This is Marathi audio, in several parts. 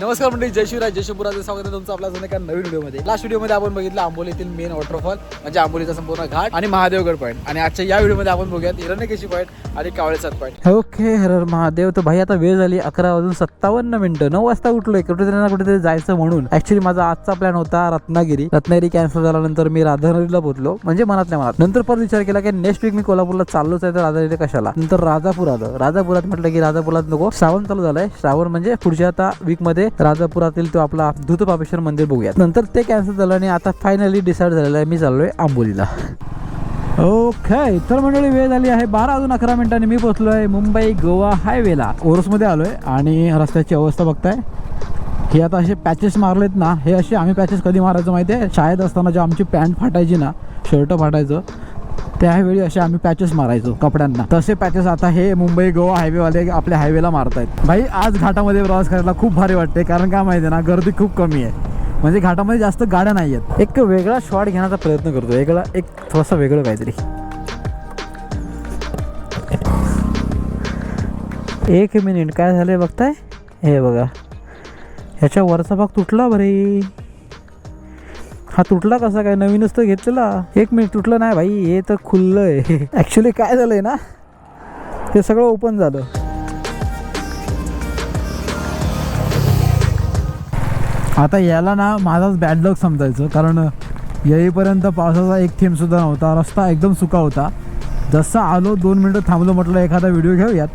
नमस्कार मंडळी जय शिवराज जय शिवपुराचं स्वागत आहे तुमचं आपल्या एका नवीन व्हिडिओमध्ये. लास्ट व्हिडिओमध्ये आपण बघितलं आंबोलीतील मेन वॉटरफॉल म्हणजे आंबोलीचा संपूर्ण घाट आणि महादेवगड पॉईंट आणि आजच्या या व्हिडिओमध्ये आपण बघूयात हिरण्यकेशी पॉईंट आणि कावळेसात पॉईंट ओके हर हर महादेव. तर भाई आता वेळ झाली अकरा वाजून सत्तावन्न मिनिटं. नऊ वाजता उठलोय. कुठेतरी ना कुठेतरी जायचं म्हणून. ऍक्च्युली माझा आजचा प्लॅन होता रत्नागिरी. रत्नागिरी कॅन्सल झाल्यानंतर मी राधानगरीला पोहोचलो. म्हणजे मनातल्या मनात. नंतर परत विचार केला की नेक्स्ट वीक मी कोल्हापूरला चाललोच आहे तर राधानगरी कशाला? नंतर राजापूर आलं राजापुरात म्हटलं की राजापुरात नको. श्रावण चालू झालंय. श्रावण म्हणजे पुढच्या आता वीकमध्ये राजापुरातील तो आपला धुतपापेश्वर मंदिर बघूयात. नंतर ते कॅन्सल झालं आणि आता फायनली डिसाईड झालेलं आहे मी चाललोय आंबोलीला. ओके तर मंडळी वेळ झाली आहे बारा अजून अकरा मिनिटांनी. मी पोहोचलोय मुंबई गोवा हायवेला ओरसमध्ये आलोय आणि रस्त्याची अवस्था बघताय. हे आता असे पॅचेस मारलेत ना हे असे आम्ही पॅचेस कधी मारायचं माहिती आहे शाळेत असताना जे आमची पॅन्ट फाटायची ना शर्ट फाटायचं त्यावेळी असे आम्ही पॅचेस मारायचो कपड्यांना. तसे पॅचेस आता हे मुंबई गोवा हायवेवाले आपल्या हायवेला मारतायत. भाई आज घाटामध्ये प्रवास करायला खूप भारी वाटते कारण काय माहिती आहे ना गर्दी खूप कमी आहे. म्हणजे घाटामध्ये जास्त गाड्या नाही आहेत एक वेगळा शॉट घेण्याचा प्रयत्न करतो वेगळा एक थोडासा वेगळं काहीतरी. एक मिनिट काय झाले बघताय? हे बघा. ह्याच्या वरचा भाग तुटला बरे हा तुटला कसा काय? नवीनच तर घेतलेला एक मिनिट तुटलं नाही भाई हे तर खुल्लंय. ॲक्च्युली काय झालंय ना हे सगळं ओपन झालं. आता याला ना माझाच बॅड लक समजायचं. कारण येईपर्यंत पावसाचा एक थेंब सुद्धा नव्हता. रस्ता एकदम सुका होता. जसं आलो दोन मिनटं थांबलो म्हटलं एखादा व्हिडिओ घेऊयात.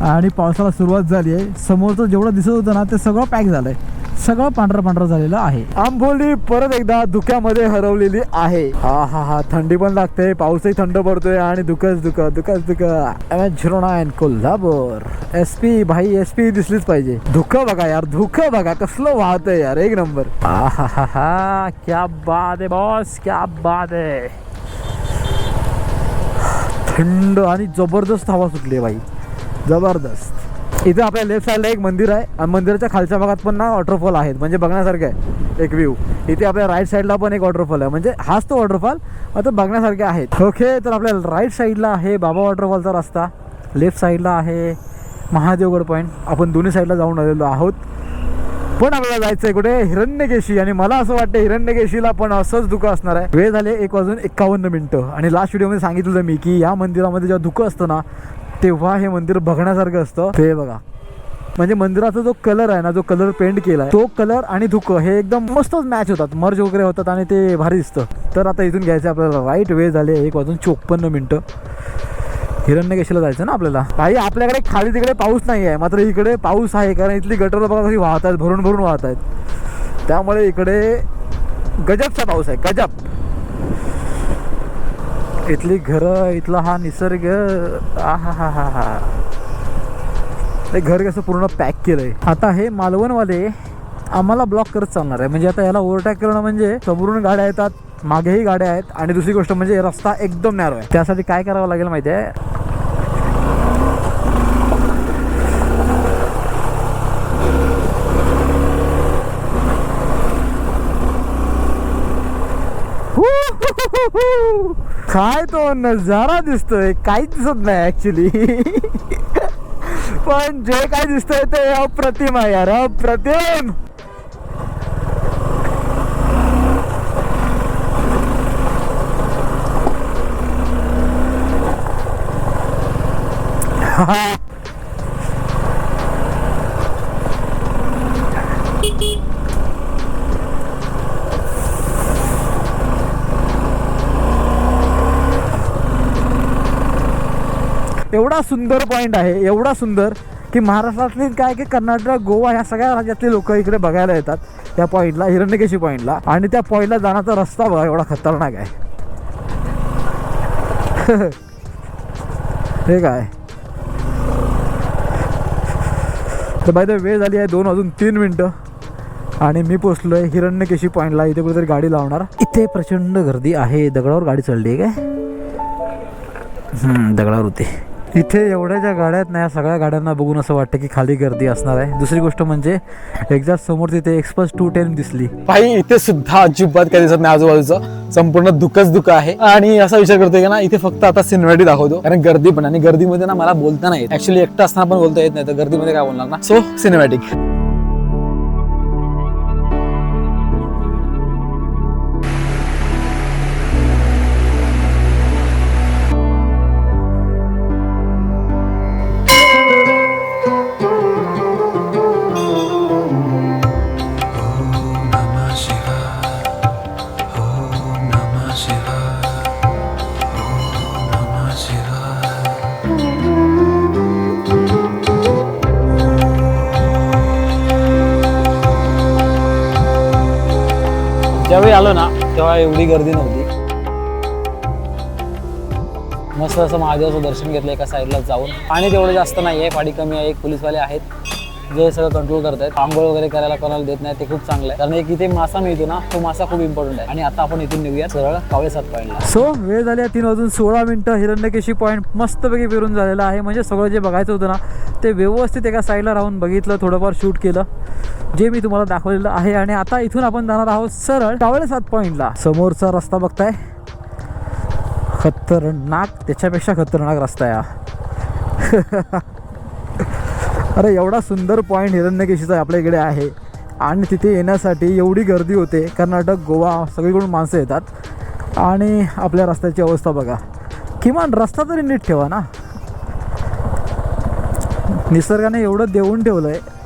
आणि पावसाला सुरुवात झाली आहे. समोरचं जेवढं दिसत होतं ना ते सगळं पॅक झालं आहे सगळं पांढरं पांढरं झालेलं आहे. आंबोली परत एकदा धुक्यामध्ये हरवलेली आहे. हा हा हा थंडी पण लागते पाऊसही थंड पडतोय आणि दुखच दुख धुकच दुख M and zero Kolhapur. S P भाई एस पी दिसलीच पाहिजे. धुक बघा यार धुक बघा कसलं वाहतंय यार एक नंबर. हा हा हा क्या बात आहे बॉस क्या बात आहे. थंड आणि जबरदस्त हवा सुटली आहे भाई. जबरदस्त. इथे आपल्या लेफ्ट साईडला एक मंदिर आहे. आणि मंदिराच्या खालच्या भागात पण ना वॉटरफॉल आहेत. म्हणजे बघण्यासारखं आहे एक व्ह्यू इथे आपल्या राईट साईडला पण एक वॉटरफॉल आहे. म्हणजे हाच तो वॉटरफॉल आता बघण्यासारखे आहेत. ओके तर आपल्या राईट साईडला आहे बाबा वॉटरफॉलचा रस्ता. लेफ्ट साईडला आहे महादेवगड पॉईंट आपण दोन्ही साईडला जाऊन आलेलो आहोत. पण आपल्याला जायचं आहे कुठे? हिरण्यकेशी. आणि मला असं वाटतं हिरण्यकेशीला पण असंच धुकं असणार आहे. वेळ झाले एक वाजून एकावन्न मिनिटं. आणि लास्ट व्हिडिओमध्ये सांगितलं मी की या मंदिरामध्ये जेव्हा धुकं असतं ना तेव्हा हे मंदिर बघण्यासारखं असतं. ते बघा. म्हणजे मंदिराचा जो कलर आहे ना जो कलर पेंट केला आहे तो कलर आणि धुकं हे एकदम मस्तच मॅच होतात. मर्ज वगैरे होतात आणि ते भारी दिसतं. तर आता इथून घ्यायचं आहे आपल्याला. राईट वेळ झाले एक वाजून चोपन्न मिनटं. हिरण्यकेशीला जायचं ना आपल्याला? काही आपल्याकडे खाली तिकडे पाऊस नाही आहे. मात्र इकडे पाऊस आहे. कारण इथली गटर बघा कशी वाहत आहेत भरून भरून वाहत आहेत त्यामुळे इकडे गजबचा पाऊस आहे. गजब. इथली घरं इथला हा निसर्ग. हा हा हा ते घर कसं पूर्ण पॅक केलंय. आता हे मालवणवाले आम्हाला ब्लॉक करत चालणार आहे. म्हणजे आता याला ओव्हरटॅक करणं म्हणजे समोरून गाड्या येतात मागेही गाड्या आहेत आणि दुसरी गोष्ट म्हणजे रस्ता एकदम नॅरो आहे. त्यासाठी काय करावं लागेल माहिती आहे? काय तो नजारा दिसतोय? काहीच दिसत नाही ऍक्च्युली पण जे काय दिसतंय ते अप्रतिम आहे यार अप्रतिम! एवढा सुंदर पॉईंट आहे एवढा सुंदर की महाराष्ट्रातली काय की कर्नाटक गोवा ह्या सगळ्या राज्यातले लोक इकडे बघायला येतात. त्या पॉईंटला हिरण्यकेशी पॉईंटला आणि त्या पॉईंटला जाण्याचा रस्ता बघा एवढा खतरनाक आहे. हे काय? तर बाय वेळ झाली आहे दोन अजून तीन मिनटं. आणि मी पोचलो आहे हिरण्यकेशी पॉईंटला इथे कुठेतरी गाडी लावणार. इथे प्रचंड गर्दी आहे. दगडावर गाडी चढली आहे काय? दगडावर होते. इथे एवढ्या ज्या गाड्या आहेत ना या सगळ्या गाड्यांना बघून असं वाटतं की खाली गर्दी असणार आहे. दुसरी गोष्ट म्हणजे एक्झॅक्ट समोर तिथे एक्सप्रेस टू टेन दिसली. भाई इथे सुद्धा अजिबात काही दिसत नाही आजूबाजूचं. संपूर्ण धुकच दुःख आहे. आणि असा विचार करतोय की ना इथे फक्त आता सिनेमॅटिक दाखवतो. कारण गर्दी पण आणि गर्दीमध्ये ना मला बोलता नाही ऍक्च्युली एकटा असताना पण बोलता येत नाही. तर गर्दीमध्ये काय बोलणार ना? सो सिनेमॅटिक ज्यावेळी आलो ना तेव्हा एवढी गर्दी नव्हती. मस्त असं महादेवाचं दर्शन घेतलं एका साईडला जाऊन. पाणी तेवढं जास्त नाही आहे पाणी कमी आहे एक पोलीसवाले आहेत. जे सगळं कंट्रोल करत आहेत आंघोळ वगैरे करायला कोणाला देत नाही ते खूप चांगलं आहे कारण एक इथे मासा मिळतो ना तो मासा खूप इम्पॉर्टंट आहे. आणि आता आपण इथून निघूया सरळ कावळे सात पॉईंटला सो वेळ झाली आहे तीन वाजून सोळा मिनटं. हिरण्यकेशी पॉईंट मस्तपैकी फिरून झालेला आहे. म्हणजे सगळं जे बघायचं होतं ना ते व्यवस्थित एका साईडला राहून बघितलं थोडंफार शूट केलं. जे मी तुम्हाला दाखवलेलं आहे आणि आता इथून आपण जाणार आहोत सरळ कावळे सात पॉईंटला समोरचा रस्ता बघताय. खतरनाक त्याच्यापेक्षा खतरनाक रस्ता आहे हा. अरे एवढा सुंदर पॉईंट हिरण्यकेशीचा आपल्या इकडे आहे. आणि तिथे येण्यासाठी एवढी गर्दी होते. कर्नाटक गोवा सगळीकडून माणसं येतात. आणि आपल्या रस्त्याची अवस्था बघा. किमान रस्ता तरी नीट ठेवा ना. निसर्गाने एवढं देऊन ठेवलं आहे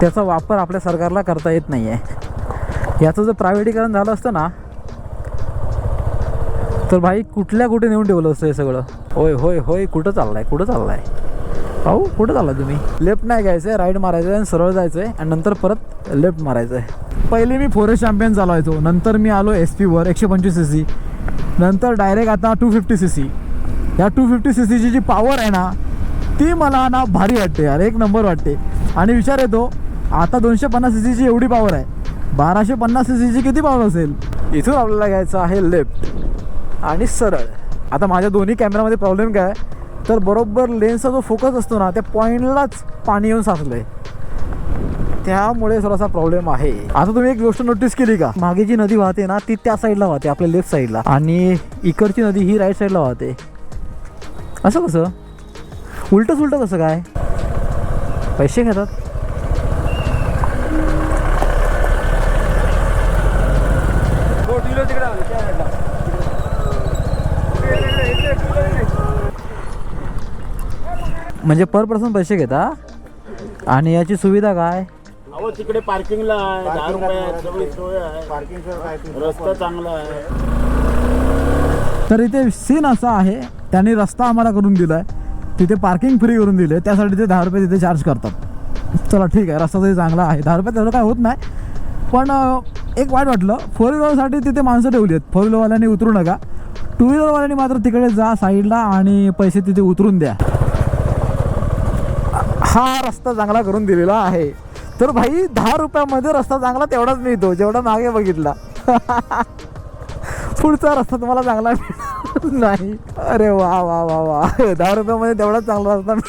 त्याचा वापर आपल्या सरकारला करता येत नाही आहे याचं जर प्रायव्हेटीकरण झालं असतं ना तर भाई कुठल्या कुठे नेऊन ठेवलं असतं हे सगळं? होय होय होय कुठं चाललाय कुठं चाललाय? भाऊ कुठं चालला तुम्ही? लेफ्ट नाही घ्यायचं आहे राईट मारायचं आहे आणि सरळ जायचं आहे आणि नंतर परत लेफ्ट मारायचं आहे पहिले मी फॉरेस्ट चॅम्पियन चालवायचो नंतर मी आलो एस पीवर एकशे पंचवीस सी सी नंतर डायरेक्ट आता टू फिफ्टी सी सी या टू फिफ्टी सी सीची जी पॉवर आहे ना ती मला ना भारी वाटते यार एक नंबर वाटते. आणि विचार येतो आता दोनशे पन्नास सी सीची एवढी पॉवर आहे. बाराशे पन्नास सी सीची किती पॉवर असेल? इथून आपल्याला घ्यायचं आहे लेफ्ट आणि सरळ. आता माझ्या दोन्ही कॅमेरामध्ये प्रॉब्लेम काय? तर बरोबर लेन्सचा जो फोकस असतो ना त्या पॉईंटलाच पाणी येऊन साचलं आहे त्यामुळे थोडासा प्रॉब्लेम आहे. आता तुम्ही एक गोष्ट नोटीस केली का? मागे जी नदी वाहते ना ती त्या साईडला वाहते आपल्या लेफ्ट साईडला आणि इकडची नदी ही राईट साईडला वाहते. असं कसं? उलटंच उलटं कसं काय? पैसे घेतात? म्हणजे पर पर्सन पैसे घेता? आणि याची सुविधा काय? अहो तिकडे पार्किंगला आहे दहा रुपये आहेत, सगळी सोय आहे. रस्ता चांगला आहे. तर इथे सीन असा आहे त्यांनी रस्ता आम्हाला करून दिलाय. तिथे पार्किंग फ्री करून दिले त्यासाठी ते दहा रुपये तिथे चार्ज करतात. चला ठीक आहे रस्ता तरी चांगला आहे. दहा रुपये तेवढं काय होत नाही. पण अं, एक वाईट वाटलं फोर व्हीलरसाठी तिथे माणसं ठेवली आहेत. फोर व्हीलरवाल्यांनी उतरू नका. टू व्हीलरवाल्यांनी मात्र तिकडे जा साईडला आणि पैसे तिथे उतरून द्या. हा रस्ता चांगला करून दिलेला आहे. तर भाई दहा रुपयामध्ये रस्ता चांगला तेवढाच मिळतो जेवढा मागे बघितला. पुढचा रस्ता तुम्हाला चांगला नाही. अरे वा वा वा वा. दहा रुपयामध्ये तेवढाच चांगला रस्ता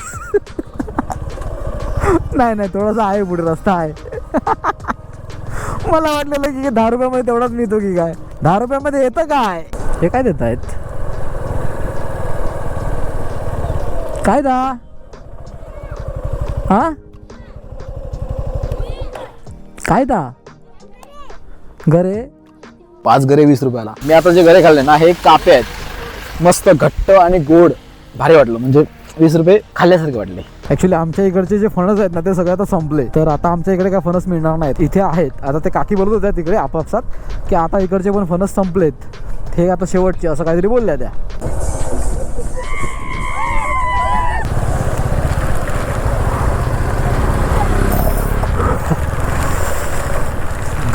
नाही नाही थोडासा आहे पुढे रस्ता आहे. मला वाटलेलं की दहा रुपयामध्ये तेवढाच मिळतो की काय? दहा रुपयामध्ये येतं काय? हे काय देत आहेत काय दा? हा? काय दा घरे? पाच गरे वीस रुपयाला. मी आता जे गरे खाल्ले ना हे कापे आहेत. मस्त घट्ट आणि गोड भारी वाटलं. म्हणजे वीस रुपये खाल्ल्यासारखे वाटले. ऍक्च्युली आमच्या इकडचे जे फणस आहेत ना ते सगळे आता संपले. तर आता आमच्या इकडे काय फणस मिळणार नाहीत. इथे आहेत. आता ते काकी बोलत होत्या तिकडे आपापसात की आता इकडचे पण फणस संपलेत. हे आता शेवटचे असं काहीतरी बोलल्या त्या.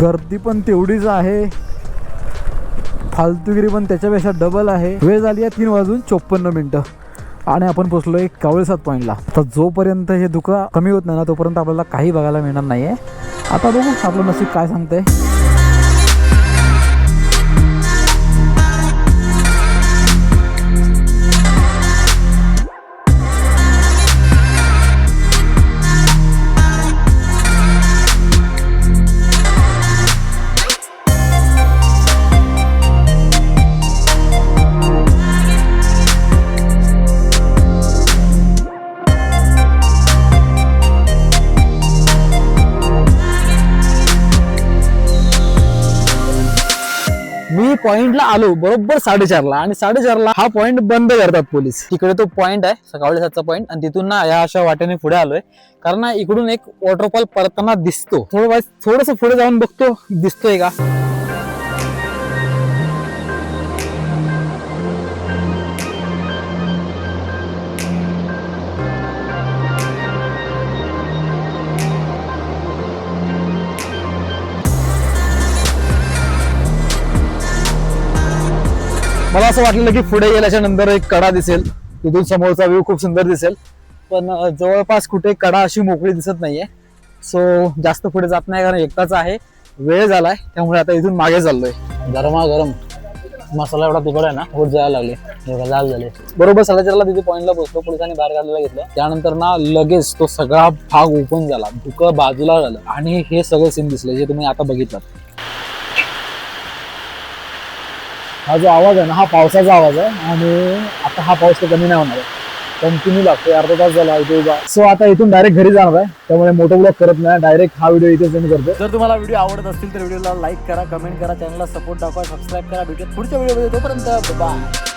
गर्दी पण तेवढीच आहे. फालतूगिरी पण त्याच्यापेक्षा डबल आहे. वेळ झाली आहे तीन वाजून चोपन्न मिनटं. आणि आपण पोचलो आहे कावळेसात पॉईंटला तर जोपर्यंत हे धुका कमी होत नाही ना तोपर्यंत आपल्याला काही बघायला मिळणार नाही आहे आता बघू आपलं नशीब काय सांगतंय. मी पॉइंटला आलो बरोबर साडेचारला आणि साडेचारला हा पॉइंट बंद करतात पोलीस. तिकडे तो पॉइंट आहे सकाळी सातचा पॉइंट आणि तिथून ना या अशा वाटेने पुढे आलोय. कारण ना इकडून एक वॉटरफॉल परताना दिसतो. थोडं थोडस पुढे जाऊन बघतो दिसतोय का? मला असं वाटलेलं की पुढे गेल्याच्यानंतर एक कडा दिसेल. तिथून समोरचा व्ह्यू खूप सुंदर दिसेल. पण जवळपास कुठे कडा अशी मोकळी दिसत नाहीये. सो जास्त पुढे जात नाही कारण एकटाच आहे. वेळ झालाय त्यामुळे आता इथून मागे चाललोय. गरमा गरम मसाला एवढा तिकड आहे ना होत जायला लागले. बघा, लाल झाले. बरोबर साडेचारला तिथे पॉईंटला पोहोचलो पोलिसांनी बाहेर काढायला घेतलं. त्यानंतर ना लगेच तो सगळा भाग ओपन झाला. धुकं बाजूला झालं. आणि हे सगळे सीन दिसले जे तुम्ही आता बघितलं हा जो आवाज आहे ना हा पावसाचा आवाज आहे आणि आता हा पाऊस तर कमी नाही होणार आहे. कंटिन्यू लागतोय अर्धा तास झाला इथे उभा. सो आता इथून डायरेक्ट घरी जाणार आहे. त्यामुळे मोठं ब्लॉग करत नाही. डायरेक्ट हा व्हिडिओ इथे सेंड करतो जर तुम्हाला व्हिडिओ आवडत असतील तर व्हिडिओला लाईक करा कमेंट करा चॅनलला सपोर्ट दाखवा सबस्क्राईब करा. भेटूया पुढच्या व्हिडिओमध्ये तोपर्यंत बाय